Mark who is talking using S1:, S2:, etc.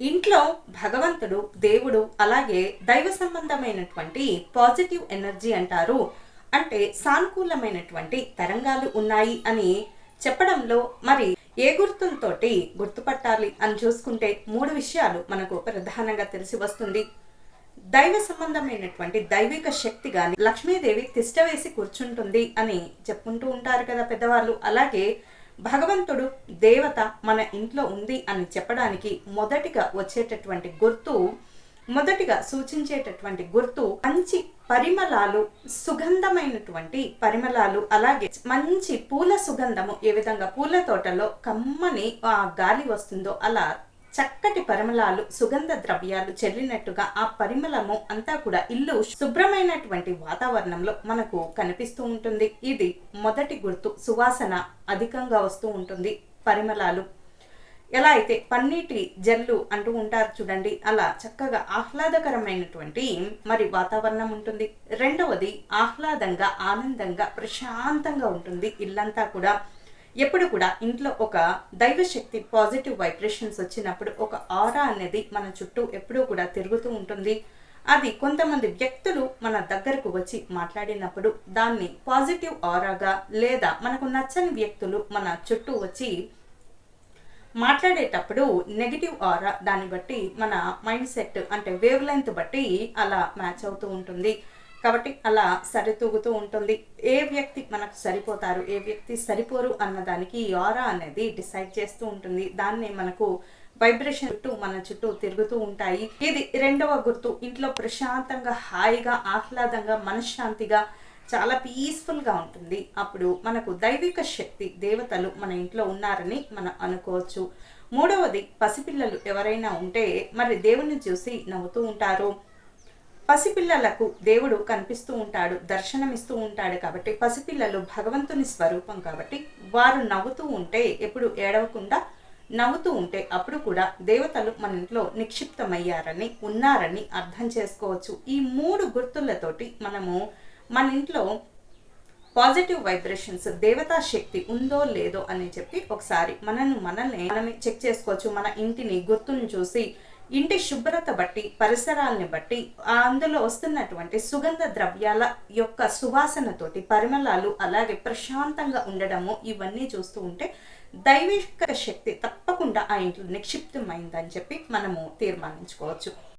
S1: ఇంట్లో భగవంతుడు దేవుడు అలాగే దైవ సంబంధమైనటువంటి పాజిటివ్ ఎనర్జీ అంటారు. అంటే సానుకూలమైనటువంటి తరంగాలు ఉన్నాయి అని చెప్పడంలో మరి ఏ గుర్తులతో గుర్తుపట్టాలి అని చూసుకుంటే మూడు విషయాలు మనకు ప్రధానంగా తెలిసి వస్తుంది. దైవ సంబంధమైనటువంటి దైవిక శక్తి కానీ లక్ష్మీదేవి తిష్ట వేసి కూర్చుంటుంది అని చెప్పుకుంటూ ఉంటారు కదా పెద్దవాళ్ళు. అలాగే భగవంతుడు దేవత మన ఇంట్లో ఉంది అని చెప్పడానికి మొదటిగా వచ్చేటటువంటి గుర్తు మొదటిగా సూచించేటటువంటి గుర్తు మంచి పరిమళాలు సుగంధమైనటువంటి పరిమళాలు అలాగే మంచి పూల సుగంధము ఏ విధంగా పూల తోటలో కమ్మని ఆ గాలి వస్తుందో అలా చక్కటి పరిమళాలు సుగంధ ద్రవ్యాలు చెల్లినట్టుగా ఆ పరిమళము అంతా కూడా ఇల్లు శుభ్రమైనటువంటి వాతావరణంలో మనకు కనిపిస్తూ ఉంటుంది. ఇది మొదటి గుర్తు సువాసన అధికంగా వస్తూ ఉంటుంది పరిమళాలు. ఎలా అయితే పన్నీటి జల్లు అంటూ ఉంటారు చూడండి అలా చక్కగా ఆహ్లాదకరమైనటువంటి మరి వాతావరణం ఉంటుంది. రెండవది ఆహ్లాదంగా ఆనందంగా ప్రశాంతంగా ఉంటుంది ఇల్లంతా కూడా. ఎప్పుడు కూడా ఇంట్లో ఒక దైవశక్తి పాజిటివ్ వైబ్రేషన్స్ వచ్చినప్పుడు ఒక ఆరా అనేది మన చుట్టూ ఎప్పుడూ కూడా తిరుగుతూ ఉంటుంది. అది కొంతమంది వ్యక్తులు మన దగ్గరకు వచ్చి మాట్లాడినప్పుడు దాన్ని పాజిటివ్ ఆరాగా లేదా మనకు నచ్చని వ్యక్తులు మన చుట్టూ వచ్చి మాట్లాడేటప్పుడు నెగిటివ్ ఆరా దాన్ని బట్టి మన మైండ్ సెట్ అంటే వేవ్ లెంత్ బట్టి అలా మ్యాచ్ అవుతూ ఉంటుంది. కాబట్టి అలా సరితూగుతూ ఉంటుంది. ఏ వ్యక్తి మనకు సరిపోతారు ఏ వ్యక్తి సరిపోరు అన్నదానికి యోరా అనేది డిసైడ్ చేస్తూ ఉంటుంది. దాన్ని మనకు వైబ్రేషన్ చుట్టూ మన చుట్టూ తిరుగుతూ ఉంటాయి. ఇది రెండవ గుర్తు. ఇంట్లో ప్రశాంతంగా హాయిగా ఆహ్లాదంగా మనశ్శాంతిగా చాలా పీస్ఫుల్గా ఉంటుంది. అప్పుడు మనకు దైవిక శక్తి దేవతలు మన ఇంట్లో ఉన్నారని మనం అనుకోవచ్చు. మూడవది పసిపిల్లలు ఎవరైనా ఉంటే మరి దేవుణ్ణి చూసి నవ్వుతూ ఉంటారు. పసిపిల్లలకు దేవుడు కనిపిస్తూ ఉంటాడు దర్శనమిస్తూ ఉంటాడు కాబట్టి పసిపిల్లలు భగవంతుని స్వరూపం కాబట్టి వారు నవ్వుతూ ఉంటే ఎప్పుడు ఏడవకుండా నవ్వుతూ ఉంటే అప్పుడు కూడా దేవతలు మన ఇంట్లో నిక్షిప్తమయ్యారని ఉన్నారని అర్థం చేసుకోవచ్చు. ఈ మూడు గుర్తులతోటి మనము మన ఇంట్లో పాజిటివ్ వైబ్రేషన్స్ దేవతా శక్తి ఉందో లేదో అని చెప్పి ఒకసారి మనను మనల్ని మనమే చెక్ చేసుకోవచ్చు. మన ఇంటిని గుర్తుని చూసి ఇంటి శుభ్రత బట్టి పరిసరాలని బట్టి అందులో వస్తున్నటువంటి సుగంధ ద్రవ్యాల యొక్క సువాసనతోటి పరిమళాలు అలాగే ప్రశాంతంగా ఉండడము ఇవన్నీ చూస్తూ ఉంటే దైవిక శక్తి తప్పకుండా ఆ ఇంట్లో నిక్షిప్తమైందని చెప్పి మనము తీర్మానించుకోవచ్చు.